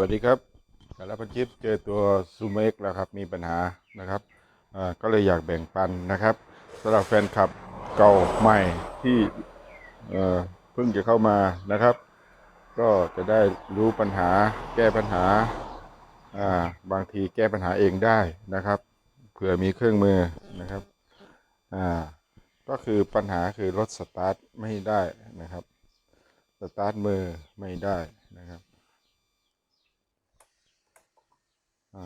วัสดีครับสารพันชิปเจอตัวซูเมกแล้วครับ มีปัญหานะครับก็เลยอยากแบ่งปันนะครับสำหรับแฟนคลับเก่าใหม่ที่เพิ่งจะเข้ามานะครับ ก็จะได้รู้ปัญหาแก้ปัญหาบางทีแก้ปัญหาเองได้นะครับเผื่อมีเครื่องมือนะครับก็คือปัญหาคือรถสตาร์ทไม่ได้นะครับสตาร์ทมือไม่ได้นะครับ อ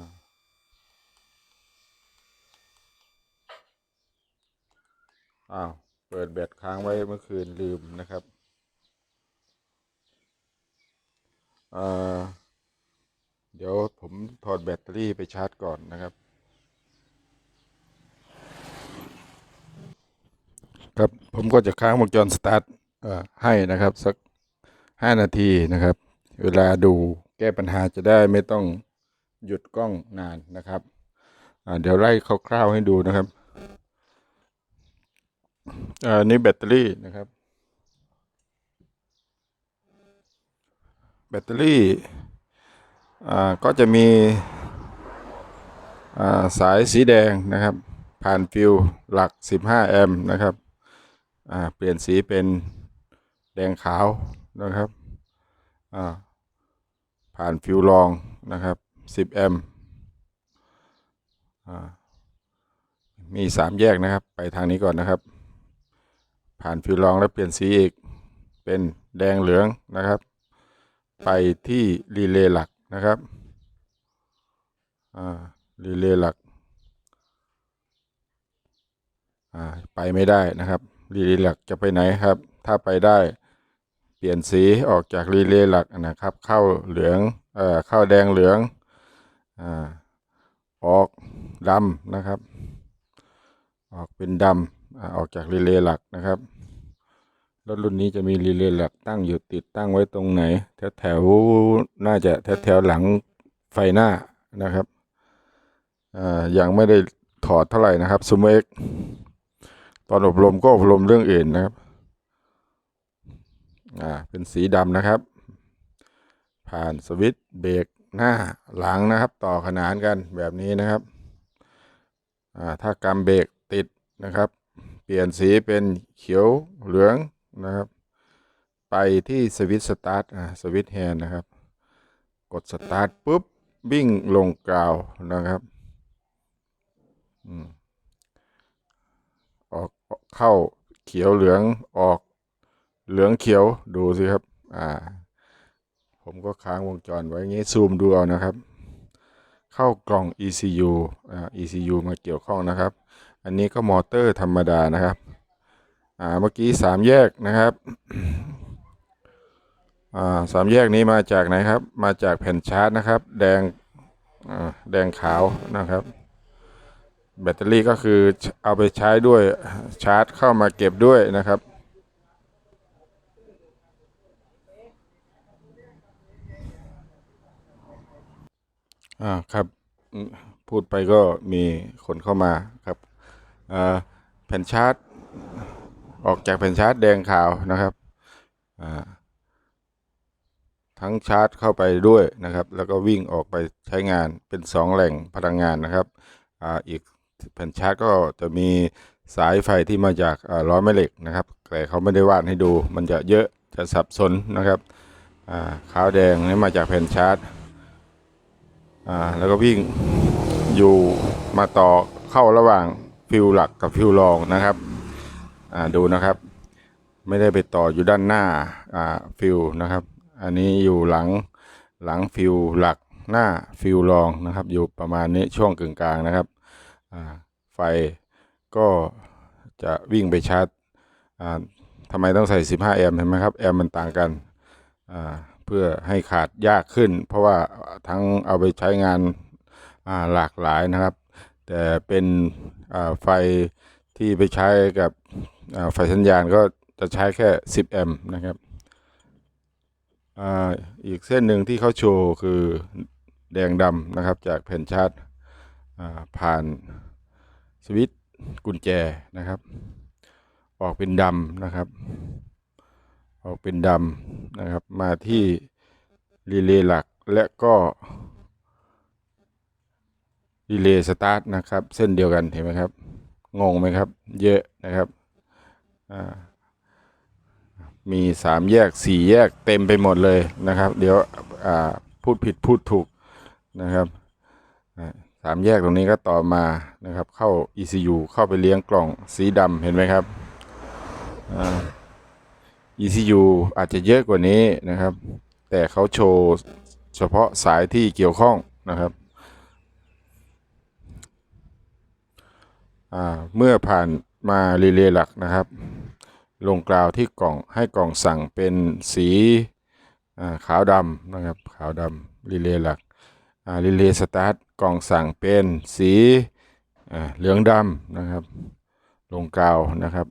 ้าว เปิดแบตค้างไว้เมื่อคืนลืมนะครับเดี๋ยวผมถอดแบตเตอรี่ไปชาร์จก่อนนะครับ ครับผมก็จะค้างวงจรสตาร์ทให้นะครับ สักห้านาทีนะครับ เวลาดูแก้ปัญหาจะได้ไม่ต้อง หยุดกล้องนานนะครับเดี๋ยวไล่คร่าวๆให้ดูนะครับอ่านี่แบตเตอรี่นะครับ แบตเตอรี่ก็จะมีาสายสีแดงนะครับ ผ่านฟิวหลัก 15 แอมป์นะครับเปลี่ยนสีเป็นแดงขาวนะครับผ่านฟิวรองนะครับ 10แอมป์อ่ามแยกนะครับ ไปทางนี้ก่อนนะครับ ผ่านฟิวรองแล้วเปลี่ยนสีอีก เป็นแดงเหลืองนะครับ ไปที่รีเลย์หลักนะครับรีเลย์หลักไปไม่ได้นะครับรีเลย์หลักจะไปไหนครับ ถ้าไปได้เปลี่ยนสีออกจากรีเลย์หลักนะครับ เข้าเหลืองเอ่อเข้าแดงเหลือง ออกดำนะครับ ออกเป็นดำอ่าออกจากรีเลย์หลักนะครับรถรุ่นนี้จะมีรีเลย์หลักตั้งอยู่ติดตั้งไว้ตรงไหน แถวแถวๆน่าจะแถวแถวๆหลังไฟหน้านะครับยังไม่ได้ถอดเท่าไหร่นะครับซูมเมกตอนอบรมก็อบรมเรื่องอื่นนะครับอ่าเป็นสีดำนะครับ ผ่านสวิตช์เบรก หน้าหลังนะครับ ต่อขนานกันแบบนี้นะครับถ้ากำเบรกติดนะครับ เปลี่ยนสีเป็นเขียวเหลืองนะครับ ไปที่สวิตสตาร์ทสวิตแฮนนะครับ กดสตาร์ทปุ๊บวิ่งลงกราวนะครับออกเข้าเขียวเหลืองออกเหลืองเขียวดูสิครับ อ่า ผมก็ค้างวงจรไว้งี้ซูมดูเอานะครับ เข้ากล่อง ECU อ่า ECU มาเกี่ยวข้องนะครับ อันนี้ก็มอเตอร์ธรรมดานะครับอ่าเมื่อกี้สามแยกนะครับอ่าสามแยกนี้มาจากไหนครับ มาจากแผ่นชาร์จนะครับ แดงอ่าแดงขาวนะครับ แบตเตอรี่ก็คือเอาไปใช้ด้วยชาร์จเข้ามาเก็บด้วยนะครับ อ่าครับพูดไปก็มีคนเข้ามาครับแผ่นชาร์จ ออกจากแผ่นชาร์จแดงขาวนะครับทั้งชาร์จเข้าไปด้วยนะครับ แล้วก็วิ่งออกไปใช้งานเป็นสองแหล่งพลังงานนะครับอ่าอีกแผ่นชาร์จก็จะมีสายไฟที่มาจากล้อแม่เหล็กนะครับแต่เขาไม่ได้วาดให้ดู มันจะเยอะจะสับสนนะครับอ่าขาวแดงนี่มาจากแผ่นชาร์จ อ่าแล้วก็วิ่งอยู่มาต่อเข้าระหว่างฟิวหลักกับฟิวรองนะครับอ่าดูนะครับ ไม่ได้ไปต่ออยู่ด้านหน้าอ่าฟิวนะครับ อันนี้อยู่หลังหลังฟิวหลักหน้าฟิวรองนะครับ อยู่ประมาณนี้ช่วงกึ่งกลางนะครับอ่าไฟก็จะวิ่งไปชาร์จอ่าทำไมต้องใส่ 15 แอมป์เห็นไหมครับ แอมป์มันต่างกันอ่า พื่อให้ขาดยากขึ้น เพราะว่าทั้งเอาไปใช้งานาหลากหลายนะครับ แต่เป็นไฟที่ไปใช้กับไฟสัญญาณก็จะใช้แค่ 10 แอมป์นะครับอ,อีกเส้นหนึ่งที่เขาโชว์คือแดงดำนะครับจากแผ่นชาร์จผ่านสวิตช์กุญแจนะครับ ออกเป็นดำนะครับ ออกเป็นดำนะครับ มาที่รีเลย์หลักและก็รีเลย์สตาร์ทนะครับ เส้นเดียวกันเห็นไหมครับ งงไหมครับ เยอะนะครับ มีสามแยกสี่แยกเต็มไปหมดเลยนะครับ เดี๋ยวพูดผิดพูดถูกนะครับสามแยกตรงนี้ก็ต่อมานะครับ เข้า ECU เข้าไปเลี้ยงกล่องสีดำเห็นไหมครับอ่า ECU อาจจะเยอะกว่านี้นะครับ แต่เขาโชว์เฉพาะสายที่เกี่ยวข้องนะครับเมื่อผ่านมารีเลย์หลักนะครับ ลงกราวที่กล่องให้กล่องสั่งเป็นสีขาวดำนะครับ ขาวดำรีเลย์หลักรีเลย์สตาร์ทกล่องสั่งเป็นสีเหลืองดำนะครับ ลงกราวนะครับ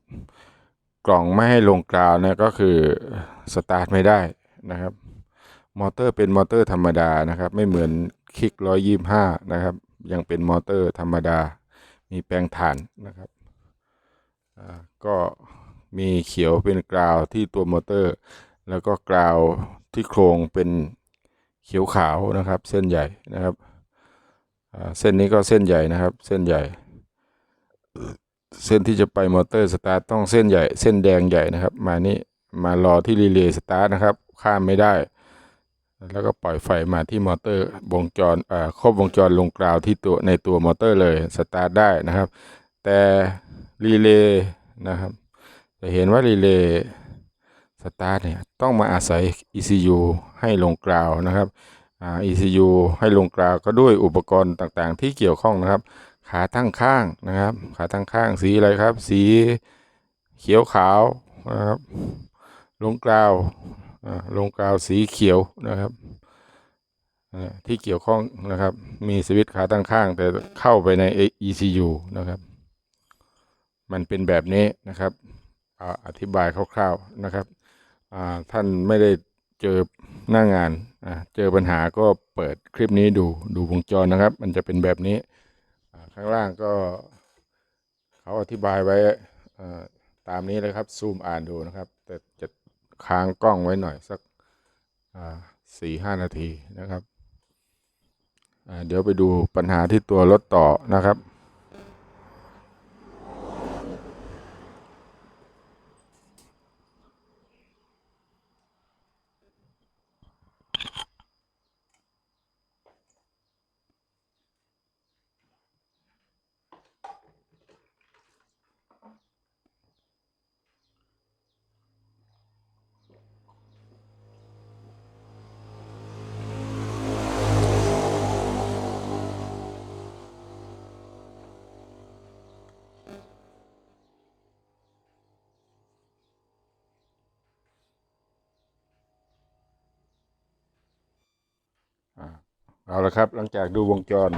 กล่องไม่ให้ลงกราวนะก็คือสตาร์ทไม่ได้นะครับ มอเตอร์เป็นมอเตอร์ธรรมดานะครับ ไม่เหมือนคลิกร้อยยี่ห้านะครับ ยังเป็นมอเตอร์ธรรมดา มีแปลงถ่านนะครับก็มีเขียวเป็นกราวที่ตัวมอเตอร์ แล้วก็กราวที่โครงเป็นเขียวขาวนะครับ เส้นใหญ่นะครับเส้นนี้ก็เส้นใหญ่นะครับ เส้นใหญ่ เส้นที่จะไปมอเตอร์สตาร์ทต้องเส้นใหญ่ เส้นแดงใหญ่นะครับ มานี่มารอที่รีเลย์สตาร์ทนะครับ ข้ามไม่ได้ แล้วก็ปล่อยไฟมาที่มอเตอร์วงจรเอ่อครบวงจรลงกราวที่ตัวในตัวมอเตอร์เลยสตาร์ทได้นะครับ แต่รีเลย์นะครับจะเห็นว่ารีเลย์สตาร์ทเนี่ยต้องมาอาศัย ECU ให้ลงกราวนะครับอ่า ECU ให้ลงกราวก็ด้วยอุปกรณ์ต่างๆ ที่เกี่ยวข้องนะครับ ขาตั้งข้างนะครับ ขาตั้งข้างสีอะไรครับ สีเขียวขาวนะครับลงกราวลงกราวสีเขียวนะครับที่เกี่ยวข้องนะครับ มีสวิตช์ขาตั้งข้าง แต่เข้าไปใน ECU นะครับ มันเป็นแบบนี้นะครับอธิบายคร่าวๆนะครับท่านไม่ได้เจอหน้างานเจอปัญหาก็เปิดคลิปนี้ดูดูวงจรนะครับ มันจะเป็นแบบนี้ ข้างล่างก็เขาอธิบายไว้ตามนี้เลยครับ ซูมอ่านดูนะครับ แต่จะค้างกล้องไว้หน่อยสักสี่ห้านาทีนะครับ เดี๋ยวไปดูปัญหาที่ตัวรถต่อนะครับ เอาละครับ หลังจากดูวงจร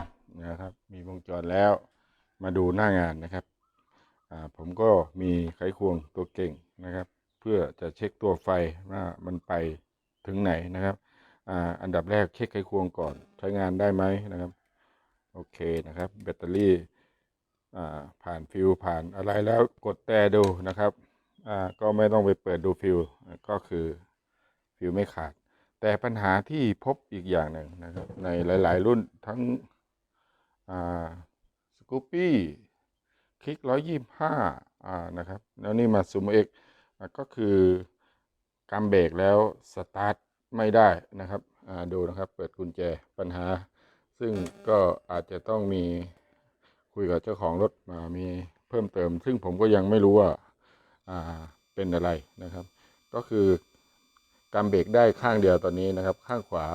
นะครับ มีวงจรแล้วมาดูหน้างานนะครับผมก็มีไขควงตัวเก่งนะครับ เพื่อจะเช็คตัวไฟว่ามันไปถึงไหนนะครับออันดับแรกเช็คไขควงก่อนใช้งานได้ไหมนะครับ โอเคนะครับ แบตเตอรี่ผ่านฟิวผ่านอะไรแล้วกดแต่ดูนะครับก็ไม่ต้องไปเปิดดูฟิวก็คือฟิวไม่ขาด แต่ปัญหาที่พบอีกอย่างหนึ่งนะครับ ในหลาย ๆ รุ่นทั้งสกูปปี้คลิกร้อยยี่ห้านะครับ แล้วนี่มาซูมเอ็กก็คือกำเบรกแล้วสตาร์ทไม่ได้นะครับอ่าดูนะครับ เปิดกุญแจปัญหา ซึ่งก็อาจจะต้องมีคุยกับเจ้าของรถมามีเพิ่มเติม ซึ่งผมก็ยังไม่รู้ว่าเป็นอะไรนะครับ ก็คือ กำเบรกได้ข้างเดียวตอนนี้นะครับ ข้างขวา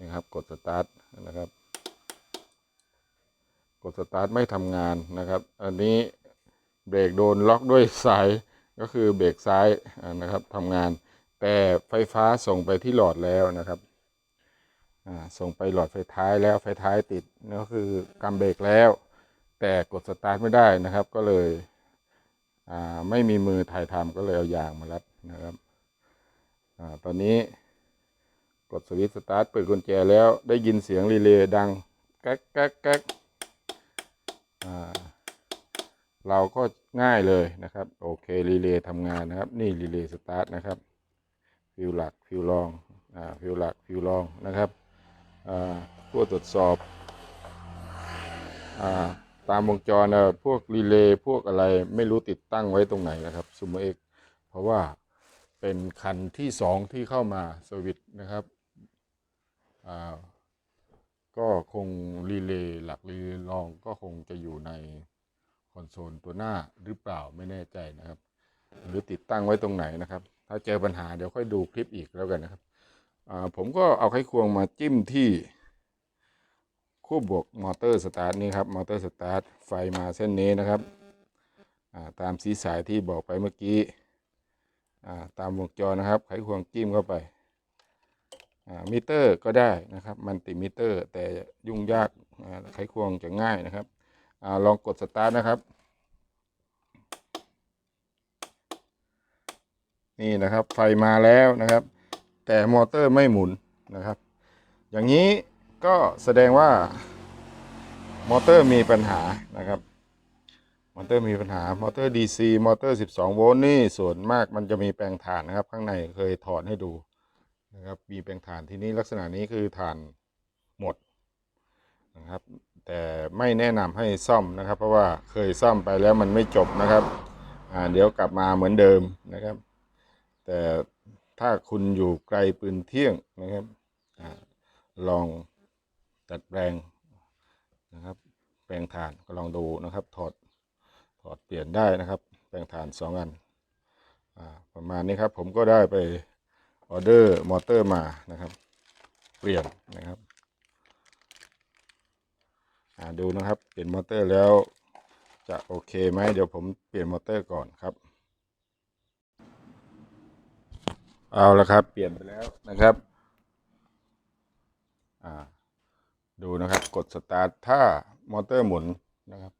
นะครับ กดสตาร์ทนะครับ กดสตาร์ทไม่ทำงานนะครับ อันนี้เบรกโดนล็อกด้วยสายก็คือเบรกซ้ายนะครับทำงาน แต่ไฟฟ้าส่งไปที่หลอดแล้วนะครับส่งไปหลอดไฟท้ายแล้วไฟท้ายติดนั่นก็คือกำเบรกแล้ว แต่กดสตาร์ทไม่ได้นะครับ ก็เลยไม่มีมือถ่ายทำก็เลยเอายางมารัดนะครับ อ่าตอนนี้กดสวิตช์สตาร์ทเปิดกุญแจแล้วได้ยินเสียงรีเลย์ดังแก๊กแก๊กแก๊กอ่าเราก็ง่ายเลยนะครับโอเครีเลย์ทำงานนะครับ นี่รีเลย์สตาร์ทนะครับฟิวหลักฟิวรองอ่าฟิวหลักฟิวรองนะครับอ่าผู้ตรวจสอบอาตามวงจรนะพวกรีเลย์พวกอะไรไม่รู้ติดตั้งไว้ตรงไหนนะครับซูมเอ็กเพราะว่า เป็นคันที่สองที่เข้ามาสวิตช์นะครับอ่าก็คงรีเลย์หลักรีเลย์รองก็คงจะอยู่ในคอนโซลตัวหน้าหรือเปล่าไม่แน่ใจนะครับ หรือติดตั้งไว้ตรงไหนนะครับ ถ้าเจอปัญหาเดี๋ยวค่อยดูคลิปอีกแล้วกันนะครับอ่าผมก็เอาไขควงมาจิ้มที่คู่บวกมอเตอร์สตาร์ทนี่ครับมอเตอร์สตาร์ทไฟมาเส้นนี้นะครับอ่าตามสีสายที่บอกไปเมื่อกี้ ตามวงจรนะครับ ไขควงจิ้มเข้าไปมิเตอร์ก็ได้นะครับมันติมิเตอร์ แต่ยุ่งยากไขควงจะง่ายนะครับอลองกดสตาร์ทนะครับ นี่นะครับไฟมาแล้วนะครับ แต่มอเตอร์ไม่หมุนนะครับ อย่างนี้ก็แสดงว่ามอเตอร์มีปัญหานะครับ มอเตอร์มีปัญหามอเตอร์ DC มอเตอร์ 12 โวลต์นี่ส่วนมากมันจะมีแปลงถ่านนะครับ ข้างในเคยถอดให้ดูนะครับมีแปลงถ่านที่นี้ลักษณะนี้คือถ่านหมดนะครับ แต่ไม่แนะนำให้ซ่อมนะครับ เพราะว่าเคยซ่อมไปแล้วมันไม่จบนะครับอ่าเดี๋ยวกลับมาเหมือนเดิมนะครับ แต่ถ้าคุณอยู่ไกลปืนเที่ยงนะครับอลองตัดแปลงนะครับ แปลงฐานก็ลองดูนะครับถอด อดเปลี่ยนได้นะครับ แปลงฐานสองอันอประมาณนี้ครับ ผมก็ได้ไปออเดอร์มอเตอร์มานะครับ เปลี่ยนนะครับดูนะครับ เปลี่ยนมอเตอร์แล้วจะโอเคไหมเดี๋ยวผมเปลี่ยนมอเตอร์ก่อนครับ เอาละครับ เปลี่ยนไปแล้วนะครับดูนะครับ กดสตาร์ทถ้ามอเตอร์หมุนนะครับ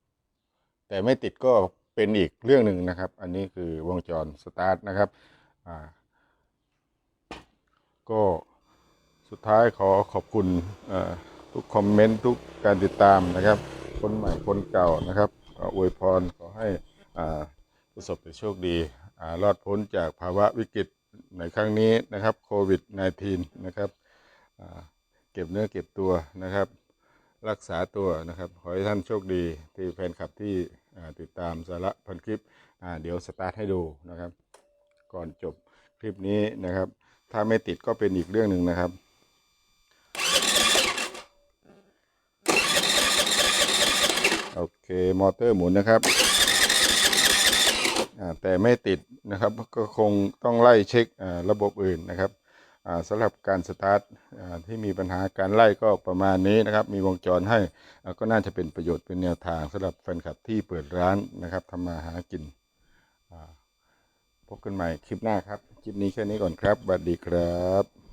แต่ไม่ติดก็เป็นอีกเรื่องหนึ่งนะครับ อันนี้คือวงจรสตาร์ทนะครับก็สุดท้ายขอขอบคุณทุกคอมเมนต์ทุกการติดตามนะครับ คนใหม่คนเก่านะครับอวยพรขอให้ประสบแต่โชคดีรอดพ้นจากภาวะวิกฤตในครั้งนี้นะครับโควิด -19 นะครับเก็บเนื้อเก็บตัวนะครับ รักษาตัวนะครับ ขอให้ท่านโชคดีที่แฟนคลับที่ ติดตามสาระพันคลิปเดี๋ยวสตาร์ทให้ดูนะครับ ก่อนจบคลิปนี้นะครับ ถ้าไม่ติดก็เป็นอีกเรื่องหนึ่งนะครับโอเคมอเตอร์หมุนนะครับแต่ไม่ติดนะครับก็คงต้องไล่เช็คระบบอื่นนะครับ สำหรับการสตาร์ทที่มีปัญหาการไล่ก็ประมาณนี้นะครับ มีวงจรให้ก็น่าจะเป็นประโยชน์เป็นแนวทางสำหรับแฟนคลับที่เปิดร้านนะครับทำมาหากินพบกันใหม่คลิปหน้าครับ คลิปนี้แค่นี้ก่อนครับสวัสดีครับ